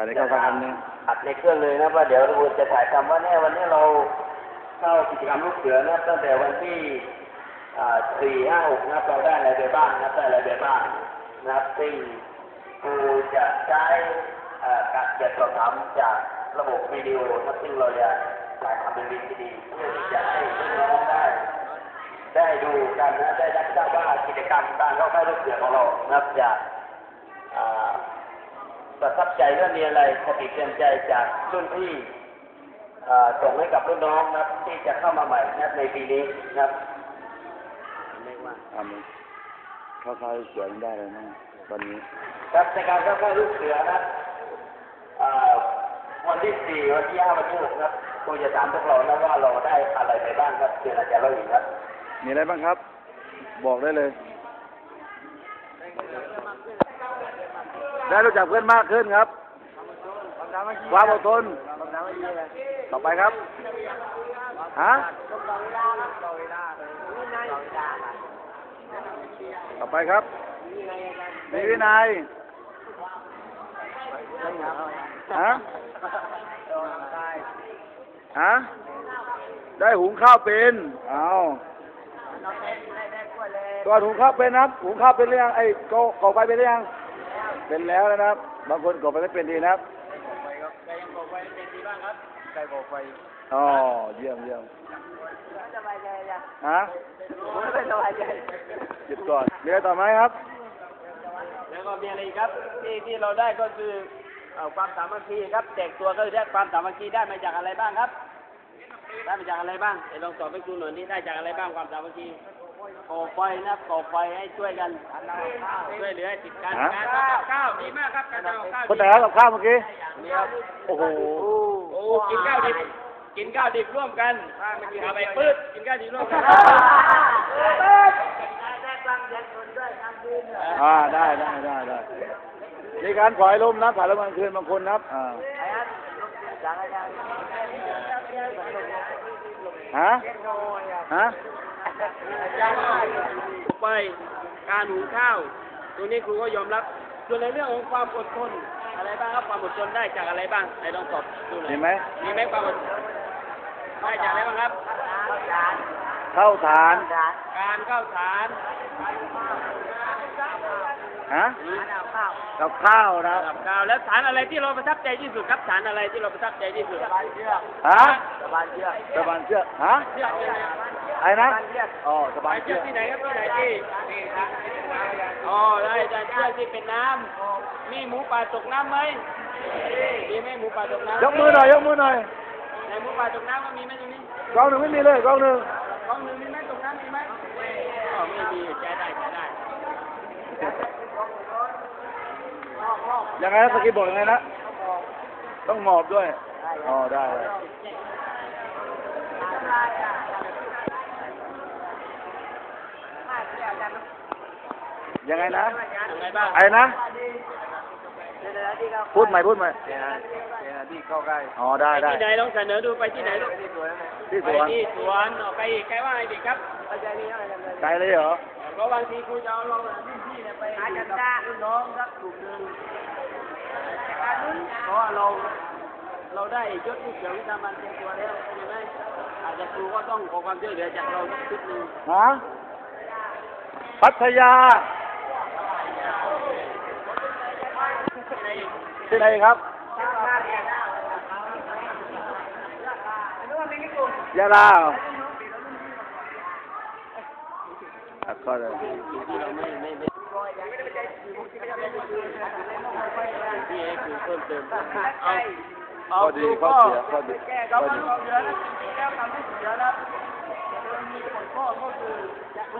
การได้เข้าค่ายครั้งนี้อัดในเครื่องเลยนะว่าเดี๋ยวเราจะถ่ายทำว่าแน่วันนี้เราเข้ากิจกรรมลูกเสือนะตั้งแต่วันที่สี่ห้าหกนะเราได้อะไรไปบ้างนะได้อะไรไปบ้างนะซึ่งครูจะใช้การเก็บสอบถามจากระบบวิดีโอนะซึ่งเราจะถ่ายทำเป็นวีดีเพื่อที่จะให้น้องได้ได้ดูกันนะได้รับทราบว่ากิจกรรมการเข้าค่ายลูกเสือของเรานะครับจะอ่า ประทับใจเรื่องมีอะไรคติเตือนใจจากรุ่นพี่เอ่อส่งให้กับรุ่นน้องนะครับที่จะเข้ามาใหม่นะครับในปีนี้นะครับเรียกว่าทำเข้าค่ายลูกเสือได้เลยมั้งตอนนี้ครับในการเข้าค่ายลูกเสือนะครับเอ่อวันที่สี่วันที่ห้าวันที่หกนะครับครูจะถามพวกเรานะว่าเราได้อะไรไปบ้างครับเชิญอาจารย์เราอีกครับ มีอะไรบ้างครับ บอกได้เลย ได้รู้จักเพื่อนมากขึ้นครับ ความอดทน ต่อไปครับ ฮะ ต่อไปครับ มีวินัย ฮะ ฮะ ได้หุงข้าวเป็น เอาก่อนหุงข้าวเป็นนะครับ หุงข้าวเป็นหรือยังไอ้ก่อก่อไฟเป็นหรือยัง เป็นแล้วนะครับ บางคนก่อไฟไม่เป็นดีนะครับอ๋อเยี่ยมเยี่ยมฮะหยุดก่อนมีอะไรต่อไหมครับ แล้วก็มีอะไรอีกครับ ที่ที่เราได้ก็คือเอ่อความสามัคคีครับแตกตัวก็ได้ความสามัคคีได้มาจากอะไรบ้างครับได้มาจากอะไรบ้างเดี๋ยวลองสอบไปดูหน่อยนี่ได้จากอะไรบ้างความสามัคคีก่อ ไฟนะก่อไฟให้ช่วยกันช่วยเหลือติดกันฮะ การทำกับข้าวดีมากครับการทำกับข้าวคนไหนครับกับข้าวเมื่อกี้ นี่ครับโอ้โห โอ้กินข้าวดิบกินข้าวดิบร่วมกันเอาไปปื๊ดกินข้าวดิบร่วมกันอ่า ได้ได้ได้ได้มีการปล่อยลมนะผ่านลมกลางคืนบางคนนะครับอ่าฮะ ฮะ ไปการหุงข้าว ตัวนี้ครูก็ยอมรับ ส่วนในเรื่องของความอดทนอะไรบ้างครับความอดทนได้จากอะไรบ้างไหนลองสอบดูหน่อยเห็นไหมมีไหมความอดทนได้จากอะไรบ้างครับเข้าฐาน การเข้าฐานฮะกับข้าวนะครับกับข้าวแล้วฐานอะไรที่เราประทับใจที่สุดครับฐานอะไรที่เราประทับใจที่สุดสบายเชือกฮะสบายเชือกสะบานเชือกฮะเชื อกเนี่ยไอ้นะอ๋อสะสบาบานยเชืเชืออกกที่ไหนครับที่ไหนที่อ๋อได้ได้เชือกที่เป็นน้ำมีหมูป่าตกน้ำไหมมีไหมหมูป่าตกน้ำยกมือหน่อยยกมือหน่อยในหมูป่าตกน้ำมันมีไหมตรงนี้กล้องหนึ่งไม่มีเลยกล้องหนึ่งกล้องหนึ่งมีไหมตกน้ำมีไหมอ๋อไม่มีใช้ได้ใช้ได้ยังไงนะสกีบอกยังไงนะต้องหมอบด้วยอ๋อได้ได้ ยังไงนะยังไงบ้างไอ้นะพูดใหม่พูดใหม่ที่เข้าใกล้อ๋อได้ได้ที่ไหนลองเสนอดูไปที่ไหนลูกที่สไปวนที่สวนออกไปอีกใครว่าไงดีครับไกลเลยเหรอเพราะบางทีครูจะเอาเรารุ่นพี่เนี่ยไปหาจันทารุ่นน้องสักกลุ่มหนึ่งเพราะว่าเราเราได้ยศลูกเสือวิชามันเต็มตัวแล้วใช่ไหมอาจจะครูก็ต้องขอความช่วยเหลือจากเราสักชุดหนึ่งฮะ พัทยาที่ไหนครับยาลาเหรอตัดข้อเลยที่เราไม่ไม่ไม่ที่ให้ครูเพิ่มเติมเอาเอาข้อดีข้อเสียข้อดีแก้ข้อคำดีลูกเสือนะแก้คำลูกเสือนะมีผลข้อก็คือ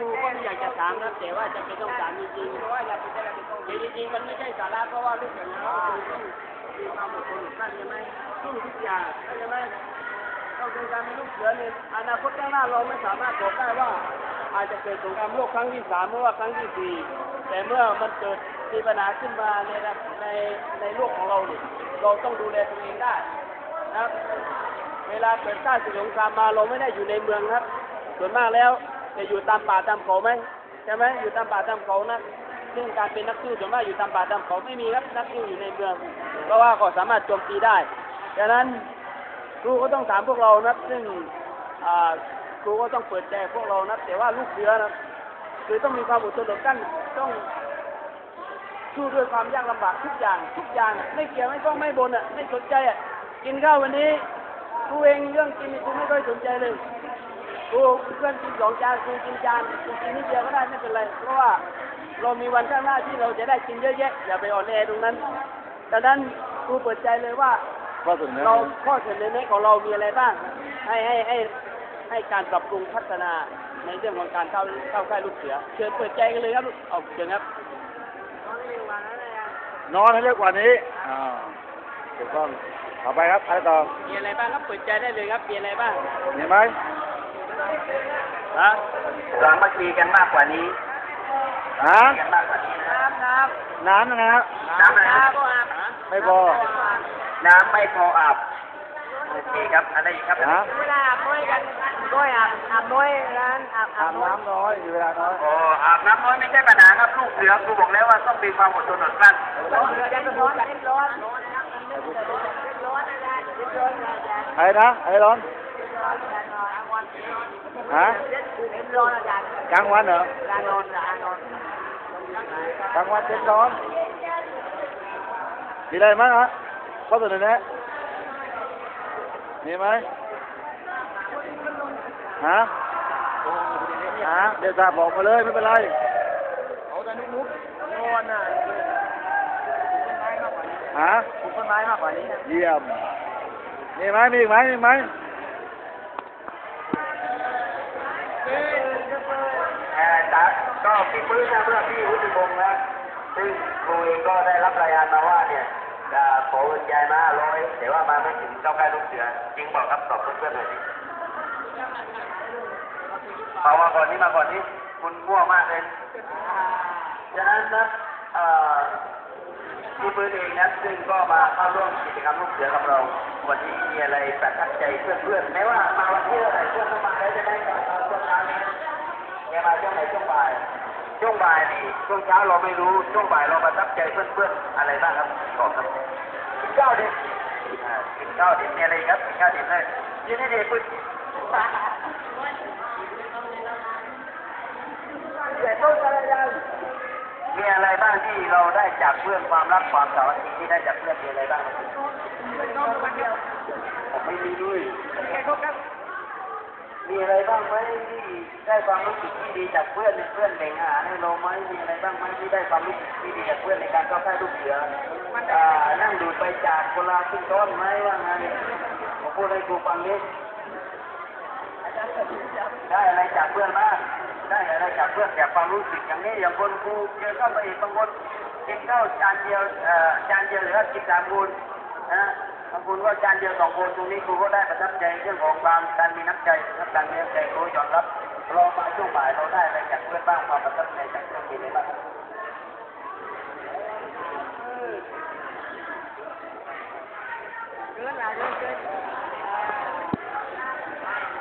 รูก็ไม่อยากจะถามนะแต่ว่าจะเป็นต้องถามจริงๆเพราะว่าอยากจะได้แต่จริงๆมันไม่ใช่สาระเพราะว่าลูกเสือเราต้องมีความอดทนขั้นใช่ไหมสู้ทุกอย่างใช่ไหมต้องเป็นการมีลูกเสือเนี่ยอนาคตข้างหน้าเราไม่สามารถบอกได้ว่า อาจจะเกิดสงครามโลกครั้งที่สามหรือว่าครั้งที่สี่แต่เมื่อมันเกิดมีปัญหาขึ้นมาในในในโลกของเราเนี่ยเราต้องดูแลตัวเองได้นะครับเวลาเกิดข้าศึกสงครามมาเราไม่ได้อยู่ในเมืองครับ ส่วนมากแล้ว จะอยู่ตามป่าตามเขาไหมใช่ไหมอยู่ตามป่าตามเขานะซึ่งการเป็นนักสู้ส่วนมากอยู่ตามป่าตามเขาไม่มีครับนักสู้อยู่ในเมือง เพราะว่าก็สามารถโจมตีได้ดังนั้นครูก็ต้องถามพวกเรานะซึ่งครูก็ต้องเปิดใจพวกเรานะแต่ว่าลูกเสือนะคือต้องมีความอดทนอดกั้นต้องสู้ด้วยความยากลำบากทุกอย่างทุกอย่างไม่เกี่ยวไม่ต้องไม่บนอะไม่สนใจอะกินข้าววันนี้ครูเองเรื่องกินครูไม่ค่อยสนใจเลย ครูเพื่อนกินสองจานครูกินจานครูกินนิดเดียวก็ได้ไม่เป็นไรเพราะว่าเรามีวันข้างหน้าที่เราจะได้กินเยอะแยะอย่าไปอ่อนแอตรงนั้นดังนั้นครูเปิดใจเลยว่าข้อเสนอเราข้อเสนอแนะของเรามีอะไรบ้าง ให้ให้ให้ให้การปรับปรุงพัฒนาในเรื่องของการเข้าเข้าค่ายลูกเสือ เชิญเปิดใจกันเลยครับเอาเชิญครับนอนให้เร็วกว่านี้อ่าถูกต้องต่อไปครับอะไรต่อมีอะไรบ้างครับเปิดใจได้เลยครับมีอะไรบ้างมีไหม ฮะสามัคคีกันมากกว่านี้ฮะกันมากกว่านี้นะน้ำน้น้ำนะครับำน้ำอะไรนะก็อาบไม่พอ น้ำไม่พออาบโอเคครับอะไรอีกครับฮะเวลาอาบน้อยกันน้อยอาบอาบน้อยร้านอาบอาอาบบน้อยน้ำน้อยอยู่เวลาน้อยโอ้อาบน้ำน้อยไม่ใช่ปัญหาครับลูกเสือครูบอกแล้วว่าต้องมีความอดทนอดกลั้นร้อนร้อนร้อนอะไรนะอะไรร้อนฮะร้อนอา จารย์กลางวันเหรอร้านนอนกลางวันเป็นร้อนมีอะไรมั้งฮะข้อเสนอแนะมีไหมฮะฮะเดี๋ยวตาบอกมาเลยไม่เป็นไรเอาแต่นุ๊กนุ๊กนอนน่ะฮะปลูกต้นไม้มากกว่านี้เยี่ยมมีไหมมีอีกไหมมีไหม เอ่อแต่ก็พี่ปื้นนะเมื่อพี่วุฒิพงศ์นะซึ่งครูเองก็ได้รับรายงานมาว่าเนี่ยจะขอเงินยายมาร้อยแต่ว่ามาไม่ถึงเจ้าค่ายลูกเสือจริงบอกครับตอบเพื่อนๆหน่อยดิเอามาก่อนนี้มาก่อนนี้คุณมั่วมากเลยฉะนั้นนะเอ่อพี่ปื้นเองนะซึ่งก็มาเข้าร่วมกิจกรรมลูกเสือกับเราวันนี้มีอะไรประทับใจเพื่อนๆแม้ว่ามาวันที่เท่าไหร่เพื่อนก็มาแล้จะได้กับเราช่วงเช้าน แกมาช่วงไหนช่วงบ่าย ช่วงบ่ายนี่ช่วงเช้าเราไม่รู้ ช่วงบ่ายเราประทับใจเพื่อนๆอะไรบ้างครับบอกครับกินข้าวเด็ดอ่ากินข้าวเด็ดมีอะไรอีกครับกินข้าวเด็ดเลยยินดีเด็กคุณมีอะไรบ้างที่เราได้จากเพื่อนความรักความสามัคคีที่ได้จากเพื่อนมีอะไรบ้างครับผมไม่มีด้วย มีอะไรบ้างไหมที่ได้ความรู้สึกที่ดีจากเพื่อนเพื่อนแบ่งอาหารให้เราไหมมีอะไรบ้างไหมที่ได้ความรู้สึกที่ดีจากเพื่อนในการเข้าค่ายลูกเสืออ่านั่งดูดไปจากคละครึ่ต้นไหมว่าไงผมพูดให้ครูฟังนิดได้อะไรจากเพื่อนบ้างได้อะไรจากเพื่อนจากความรู้สึกอย่างนี้อย่างคนครูเจอเข้าไปอีกบางคนกินข้าวจานเดียวอ่อจานเดียวหรือว่ากินสามคนนะ บางคนก็จานเดียวสองคนตรงนี้ครูก็ได้ประทับใจเรื่องของความการมีน้ำใจนะครับการมีน้ำใจครูยอมรับเรามาช่วงบ่ายเราได้อะไรจากเพื่อนบ้างความประทับใจจากเพื่อนมีอะไรบ้างครับ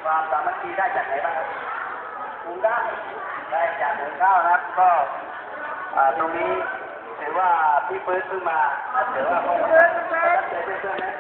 ความสามัคคีได้จากไหนบ้างครับหุงได้ได้จากหุงข้าวนะครับก็อ่าตรงนี้ ถือว่าพี่ฟื้นขึ้นมาถือว่าก็ประทับใจเพื่อนๆนะ